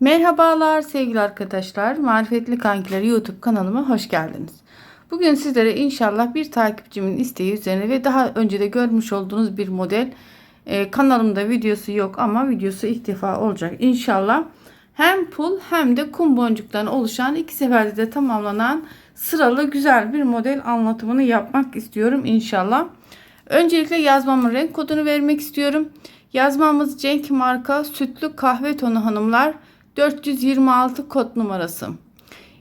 Merhabalar sevgili arkadaşlar. Marifetli Kankiler YouTube kanalıma hoş geldiniz. Bugün sizlere inşallah bir takipçimin isteği üzerine ve daha önce de görmüş olduğunuz bir model e, kanalımda videosu yok ama videosu ilk defa olacak inşallah. Hem pul hem de kum boncuktan oluşan iki seferde de tamamlanan sıralı güzel bir model anlatımını yapmak istiyorum inşallah. Öncelikle yazmamın renk kodunu vermek istiyorum. Yazmamız Cenk marka sütlü kahve tonu hanımlar 426 kod numarası.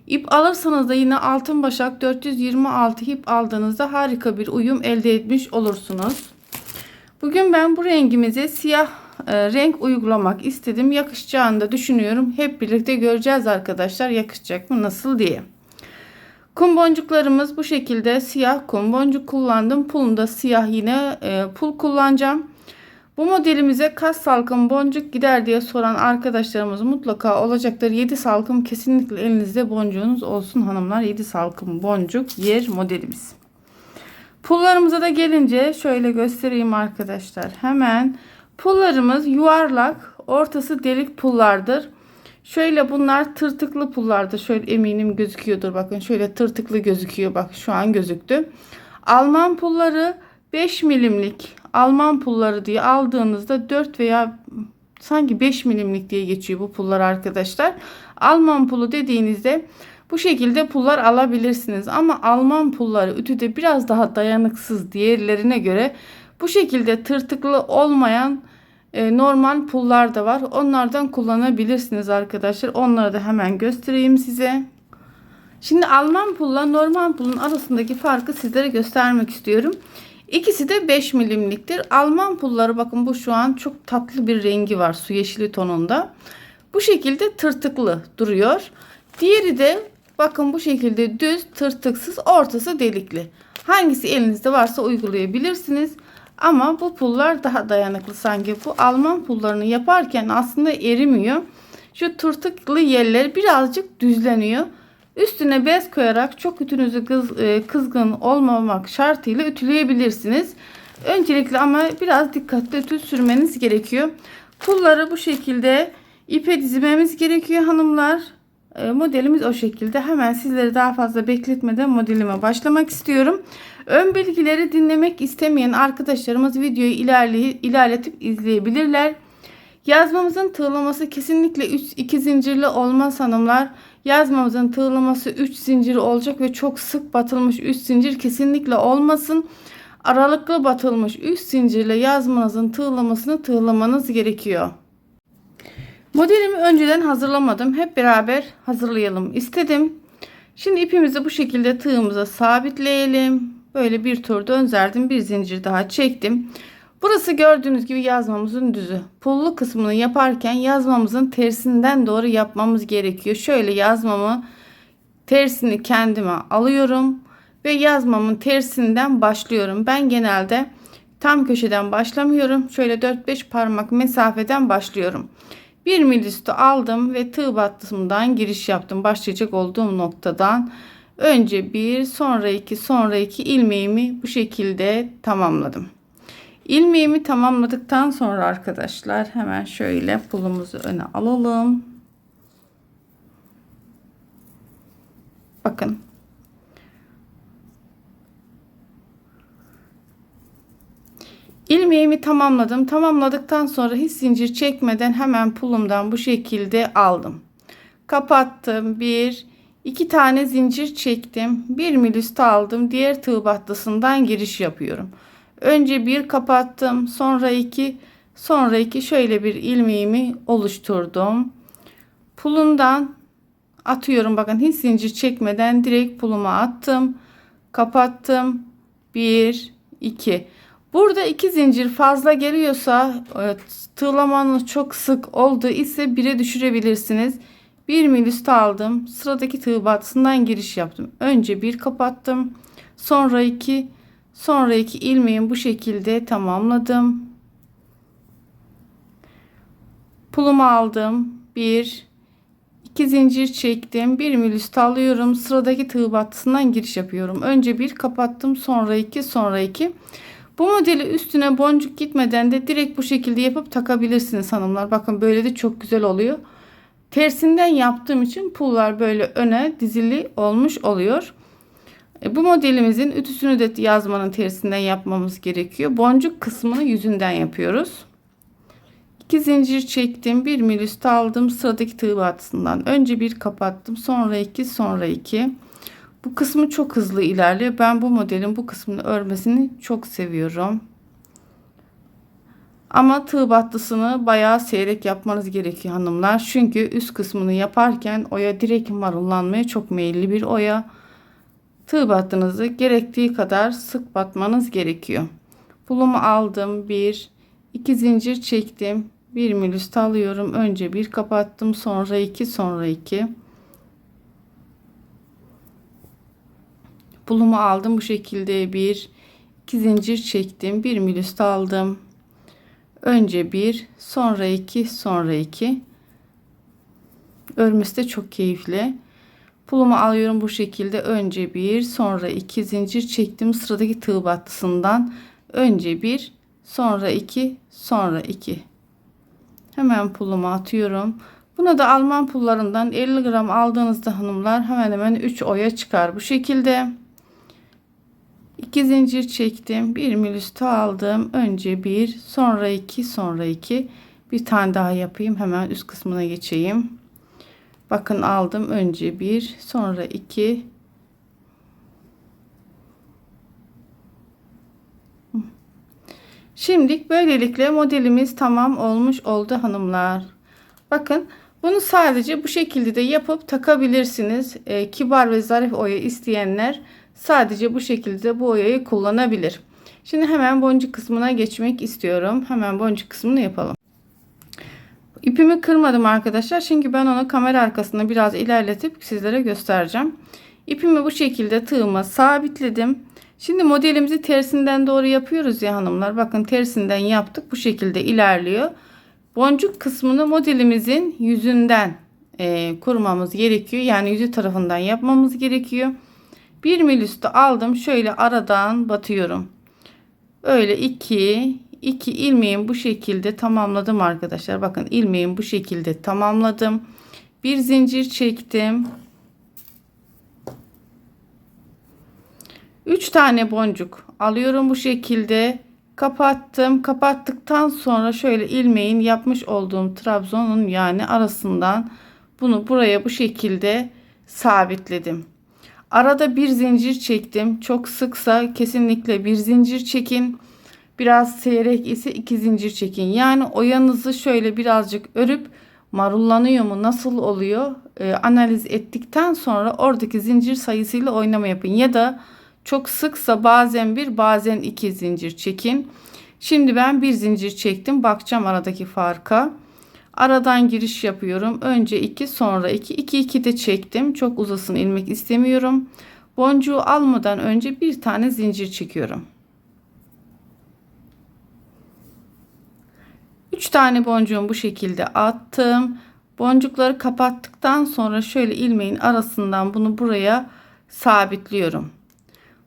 İp alırsanız da yine altın başak 426 ip aldığınızda harika bir uyum elde etmiş olursunuz. Bugün ben bu rengimize siyah e, renk uygulamak istedim. Yakışacağını da düşünüyorum. Hep birlikte göreceğiz arkadaşlar yakışacak mı nasıl diye. Kum boncuklarımız bu şekilde siyah kum boncuk kullandım. Pulunda siyah yine e, pul kullanacağım. Bu modelimize kaç salkım boncuk gider diye soran arkadaşlarımız mutlaka olacaktır. 7 salkım kesinlikle elinizde boncuğunuz olsun hanımlar. 7 salkım boncuk yer modelimiz. Pullarımıza da gelince şöyle göstereyim arkadaşlar. Hemen pullarımız yuvarlak, ortası delik pullardır. Şöyle bunlar tırtıklı pullardır. Şöyle eminim gözüküyordur. Bakın şöyle tırtıklı gözüküyor. Bak şu an gözüktü. Alman pulları 5 milimlik Alman pulları diye aldığınızda 4 veya sanki 5 milimlik diye geçiyor bu pullar arkadaşlar. Alman pulu dediğinizde bu şekilde pullar alabilirsiniz. Ama Alman pulları ütüde biraz daha dayanıksız diğerlerine göre bu şekilde tırtıklı olmayan e, normal pullar da var. Onlardan kullanabilirsiniz arkadaşlar. Onları da hemen göstereyim size. Şimdi Alman pulla normal pulun arasındaki farkı sizlere göstermek istiyorum. İkisi de 5 milimliktir. Alman pulları bakın bu şu an çok tatlı bir rengi var su yeşili tonunda. Bu şekilde tırtıklı duruyor. Diğeri de bakın bu şekilde düz tırtıksız ortası delikli. Hangisi elinizde varsa uygulayabilirsiniz. Ama bu pullar daha dayanıklı sanki. Bu Alman pullarını yaparken aslında erimiyor. Şu tırtıklı yerler birazcık düzleniyor. Üstüne bez koyarak çok ütünüzü kız, e, kızgın olmamak şartıyla ütüleyebilirsiniz. Öncelikle ama biraz dikkatli ütü sürmeniz gerekiyor. Pulları bu şekilde ipe dizmemiz gerekiyor hanımlar. E, modelimiz o şekilde. Hemen sizleri daha fazla bekletmeden modelime başlamak istiyorum. Ön bilgileri dinlemek istemeyen arkadaşlarımız videoyu ilerletip izleyebilirler. Yazmamızın tığlaması kesinlikle 3 2 zincirli olmaz hanımlar. Yazmamızın tığlaması 3 zincir olacak ve çok sık batılmış 3 zincir kesinlikle olmasın. Aralıklı batılmış 3 zincirle yazmanızın tığlamasını tığlamanız gerekiyor. Modelimi önceden hazırlamadım. Hep beraber hazırlayalım istedim. Şimdi ipimizi bu şekilde tığımıza sabitleyelim. Böyle bir tur dönzerdim. Bir zincir daha çektim. Burası gördüğünüz gibi yazmamızın düzü. Pullu kısmını yaparken yazmamızın tersinden doğru yapmamız gerekiyor. Şöyle yazmamı tersini kendime alıyorum ve yazmamın tersinden başlıyorum. Ben genelde tam köşeden başlamıyorum. Şöyle 4-5 parmak mesafeden başlıyorum. Bir mil üstü aldım ve tığ battımdan giriş yaptım. Başlayacak olduğum noktadan önce bir sonra iki sonra iki ilmeğimi bu şekilde tamamladım. İlmeğimi tamamladıktan sonra arkadaşlar hemen şöyle pulumuzu öne alalım. Bakın. İlmeğimi tamamladım. Tamamladıktan sonra hiç zincir çekmeden hemen pulumdan bu şekilde aldım. Kapattım. Bir, iki tane zincir çektim. Bir mil üstü aldım. Diğer tığ battısından giriş yapıyorum. Önce bir kapattım. Sonra iki. Sonra iki şöyle bir ilmeğimi oluşturdum. Pulundan atıyorum. Bakın hiç zincir çekmeden direkt puluma attım. Kapattım. Bir, iki. Burada iki zincir fazla geliyorsa e, tığlamanız çok sık olduğu ise bire düşürebilirsiniz. Bir mil üstü aldım. Sıradaki tığ batısından giriş yaptım. Önce bir kapattım. Sonra iki Sonraki ilmeğimi bu şekilde tamamladım. Pulumu aldım. 1 2 zincir çektim. 1 mil üstü alıyorum. Sıradaki tığ battısından giriş yapıyorum. Önce bir kapattım. Sonra iki, sonra iki. Bu modeli üstüne boncuk gitmeden de direkt bu şekilde yapıp takabilirsiniz hanımlar. Bakın böyle de çok güzel oluyor. tersinden yaptığım için pullar böyle öne dizili olmuş oluyor. E, Bu modelimizin ütüsünü de yazmanın tersinden yapmamız gerekiyor. Boncuk kısmını yüzünden yapıyoruz. 2 zincir çektim. 1 mil üstü aldım. Sıradaki tığ battısından. Önce bir kapattım. Sonra 2 sonra 2. Bu kısmı çok hızlı ilerliyor. Ben bu modelin bu kısmını örmesini çok seviyorum. Ama tığ battısını bayağı seyrek yapmanız gerekiyor hanımlar. Çünkü üst kısmını yaparken oya direkt marullanmaya çok meyilli bir oya. Tığ battınızı gerektiği kadar sık batmanız gerekiyor. Pulumu aldım. 1 2 zincir çektim. 1 mil üstü alıyorum. Önce bir kapattım. Sonra 2 sonra 2. Pulumu aldım bu şekilde. 1 2 zincir çektim. 1 mil üstü aldım. Önce 1 sonra 2 sonra 2. Örmesi de çok keyifli. Pulumu alıyorum bu şekilde. Önce 1 sonra 2 zincir çektim. Sıradaki tığ battısından. Önce 1 sonra 2 sonra 2 hemen pulumu atıyorum. Buna da Alman pullarından 50 gram aldığınızda hanımlar hemen hemen 3 oya çıkar bu şekilde. 2 zincir çektim. 1 mil aldım. Önce 1 sonra 2 sonra 2 bir tane daha yapayım. Hemen üst kısmına geçeyim bakın aldım önce 1 sonra 2 Şimdilik böylelikle modelimiz tamam olmuş oldu hanımlar. Bakın bunu sadece bu şekilde de yapıp takabilirsiniz. Ee, kibar ve zarif oya isteyenler sadece bu şekilde bu oyayı kullanabilir. Şimdi hemen boncuk kısmına geçmek istiyorum. Hemen boncuk kısmını yapalım. İpimi kırmadım arkadaşlar. Çünkü ben onu kamera arkasında biraz ilerletip sizlere göstereceğim. İpimi bu şekilde tığıma sabitledim. Şimdi modelimizi tersinden doğru yapıyoruz ya hanımlar. Bakın tersinden yaptık. Bu şekilde ilerliyor. Boncuk kısmını modelimizin yüzünden e, kurmamız gerekiyor. Yani yüzü tarafından yapmamız gerekiyor. 1 mil üstü aldım. Şöyle aradan batıyorum. Öyle 2 2 ilmeğimi bu şekilde tamamladım arkadaşlar. Bakın ilmeğimi bu şekilde tamamladım. Bir zincir çektim. 3 tane boncuk alıyorum bu şekilde kapattım kapattıktan sonra şöyle ilmeğin yapmış olduğum trabzonun yani arasından bunu buraya bu şekilde sabitledim arada bir zincir çektim çok sıksa kesinlikle bir zincir çekin biraz seyrek ise iki zincir çekin yani oyanızı şöyle birazcık örüp marullanıyor mu nasıl oluyor e, analiz ettikten sonra oradaki zincir sayısıyla oynama yapın ya da çok sıksa bazen bir bazen iki zincir çekin. Şimdi ben bir zincir çektim. Bakacağım aradaki farka. Aradan giriş yapıyorum. Önce 2 sonra 2. 2 2 de çektim. Çok uzasın ilmek istemiyorum. Boncuğu almadan önce bir tane zincir çekiyorum. 3 tane boncuğum bu şekilde attım. Boncukları kapattıktan sonra şöyle ilmeğin arasından bunu buraya sabitliyorum.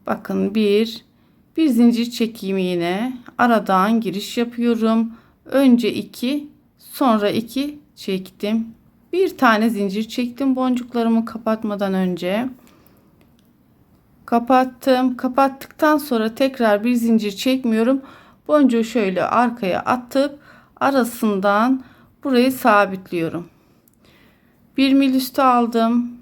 Bakın bir bir zincir çekeyim yine aradan giriş yapıyorum. Önce iki sonra iki çektim. Bir tane zincir çektim boncuklarımı kapatmadan önce. Kapattım. Kapattıktan sonra tekrar bir zincir çekmiyorum. Boncuğu şöyle arkaya atıp arasından burayı sabitliyorum. Bir mil üstü aldım.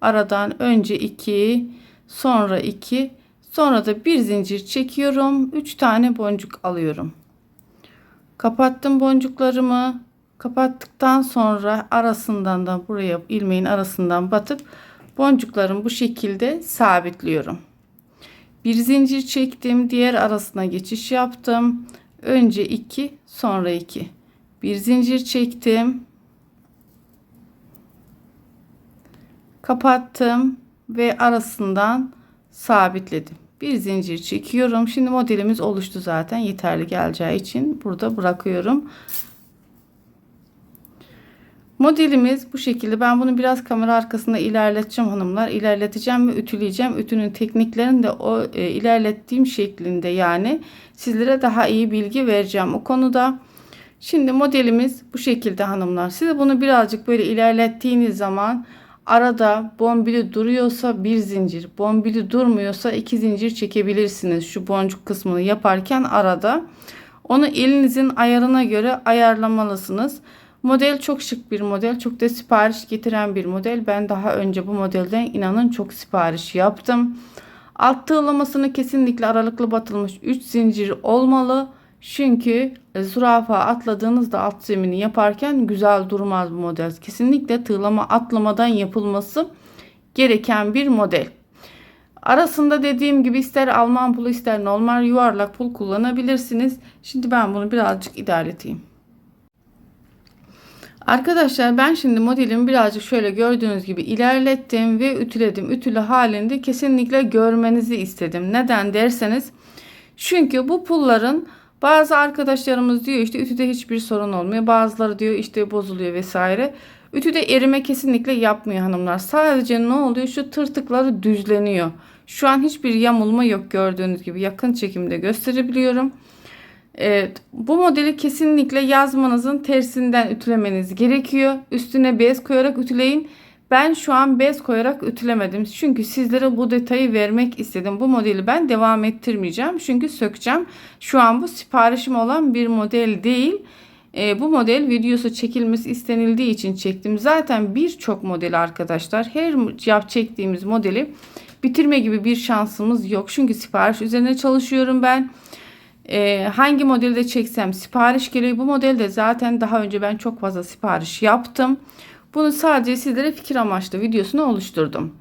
Aradan önce iki sonra 2 sonra da bir zincir çekiyorum. 3 tane boncuk alıyorum. Kapattım boncuklarımı. Kapattıktan sonra arasından da buraya ilmeğin arasından batıp boncuklarımı bu şekilde sabitliyorum. Bir zincir çektim diğer arasına geçiş yaptım önce 2 sonra 2 bir zincir çektim kapattım ve arasından sabitledim. Bir zincir çekiyorum. Şimdi modelimiz oluştu zaten. Yeterli geleceği için burada bırakıyorum. Modelimiz bu şekilde. Ben bunu biraz kamera arkasında ilerleteceğim hanımlar. İlerleteceğim ve ütüleyeceğim. Ütünün tekniklerini de o e, ilerlettiğim şeklinde yani sizlere daha iyi bilgi vereceğim o konuda. Şimdi modelimiz bu şekilde hanımlar. Siz bunu birazcık böyle ilerlettiğiniz zaman arada bombili duruyorsa bir zincir, bombili durmuyorsa iki zincir çekebilirsiniz. Şu boncuk kısmını yaparken arada. Onu elinizin ayarına göre ayarlamalısınız. Model çok şık bir model. Çok da sipariş getiren bir model. Ben daha önce bu modelden inanın çok sipariş yaptım. Alt tığlamasını kesinlikle aralıklı batılmış 3 zincir olmalı. Çünkü e, zürafa atladığınızda alt zemini yaparken güzel durmaz bu model. Kesinlikle tığlama atlamadan yapılması gereken bir model. Arasında dediğim gibi ister Alman pulu ister normal yuvarlak pul kullanabilirsiniz. Şimdi ben bunu birazcık ilerleteyim. Arkadaşlar ben şimdi modelimi birazcık şöyle gördüğünüz gibi ilerlettim ve ütüledim. Ütülü halinde kesinlikle görmenizi istedim. Neden derseniz çünkü bu pulların bazı arkadaşlarımız diyor işte ütüde hiçbir sorun olmuyor. Bazıları diyor işte bozuluyor vesaire. Ütüde erime kesinlikle yapmıyor hanımlar. Sadece ne oluyor? Şu tırtıkları düzleniyor. Şu an hiçbir yamulma yok gördüğünüz gibi. Yakın çekimde gösterebiliyorum. Evet, bu modeli kesinlikle yazmanızın tersinden ütülemeniz gerekiyor. Üstüne bez koyarak ütüleyin. Ben şu an bez koyarak ütülemedim. Çünkü sizlere bu detayı vermek istedim. Bu modeli ben devam ettirmeyeceğim. Çünkü sökeceğim. Şu an bu siparişim olan bir model değil. E, bu model videosu çekilmesi istenildiği için çektim. Zaten birçok model arkadaşlar. Her yap çektiğimiz modeli bitirme gibi bir şansımız yok. Çünkü sipariş üzerine çalışıyorum ben. Ee, hangi modelde çeksem sipariş geliyor. Bu modelde zaten daha önce ben çok fazla sipariş yaptım. Bunu sadece sizlere fikir amaçlı videosunu oluşturdum.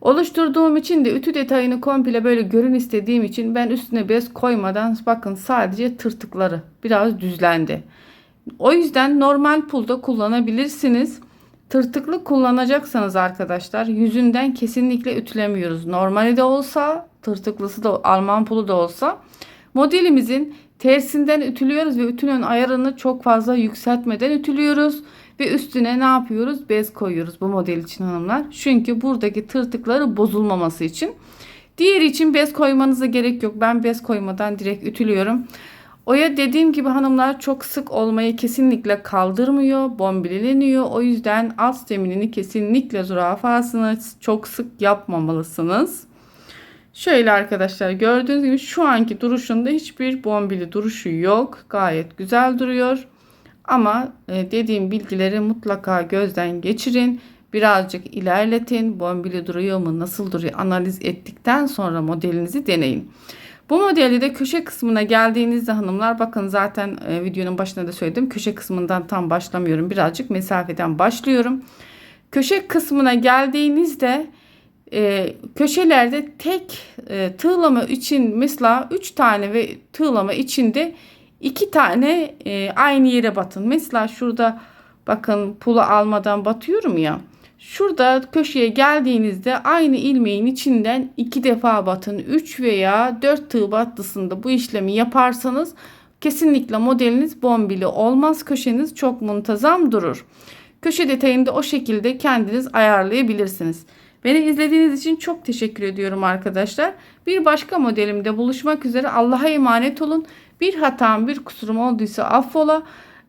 Oluşturduğum için de ütü detayını komple böyle görün istediğim için ben üstüne bez koymadan bakın sadece tırtıkları biraz düzlendi. O yüzden normal pulda kullanabilirsiniz. Tırtıklı kullanacaksanız arkadaşlar yüzünden kesinlikle ütülemiyoruz. Normali de olsa tırtıklısı da Alman pulu da olsa modelimizin tersinden ütülüyoruz ve ütünün ayarını çok fazla yükseltmeden ütülüyoruz. Ve üstüne ne yapıyoruz? Bez koyuyoruz bu model için hanımlar. Çünkü buradaki tırtıkları bozulmaması için. Diğer için bez koymanıza gerek yok. Ben bez koymadan direkt ütülüyorum. Oya dediğim gibi hanımlar çok sık olmayı kesinlikle kaldırmıyor. Bombileniyor. O yüzden alt zeminini kesinlikle zürafasını çok sık yapmamalısınız. Şöyle arkadaşlar gördüğünüz gibi şu anki duruşunda hiçbir bombili duruşu yok. Gayet güzel duruyor. Ama e, dediğim bilgileri mutlaka gözden geçirin. Birazcık ilerletin. Bombili duruyor mu? Nasıl duruyor? Analiz ettikten sonra modelinizi deneyin. Bu modelde de köşe kısmına geldiğinizde hanımlar bakın zaten e, videonun başında da söyledim. Köşe kısmından tam başlamıyorum. Birazcık mesafeden başlıyorum. Köşe kısmına geldiğinizde e, köşelerde tek e, tığlama için mesela 3 tane ve tığlama içinde 2 tane e, aynı yere batın. Mesela şurada bakın pulu almadan batıyorum ya. Şurada köşeye geldiğinizde aynı ilmeğin içinden iki defa batın. 3 veya 4 tığ battısında bu işlemi yaparsanız kesinlikle modeliniz bombili olmaz. Köşeniz çok muntazam durur. Köşe detayını da o şekilde kendiniz ayarlayabilirsiniz. Beni izlediğiniz için çok teşekkür ediyorum arkadaşlar. Bir başka modelimde buluşmak üzere Allah'a emanet olun. Bir hatam, bir kusurum olduysa affola.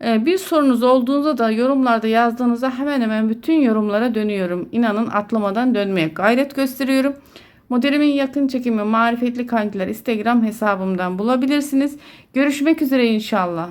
Ee, bir sorunuz olduğunda da yorumlarda yazdığınızda hemen hemen bütün yorumlara dönüyorum. İnanın atlamadan dönmeye gayret gösteriyorum. Modelimin yakın çekimi marifetli kankiler Instagram hesabımdan bulabilirsiniz. Görüşmek üzere inşallah.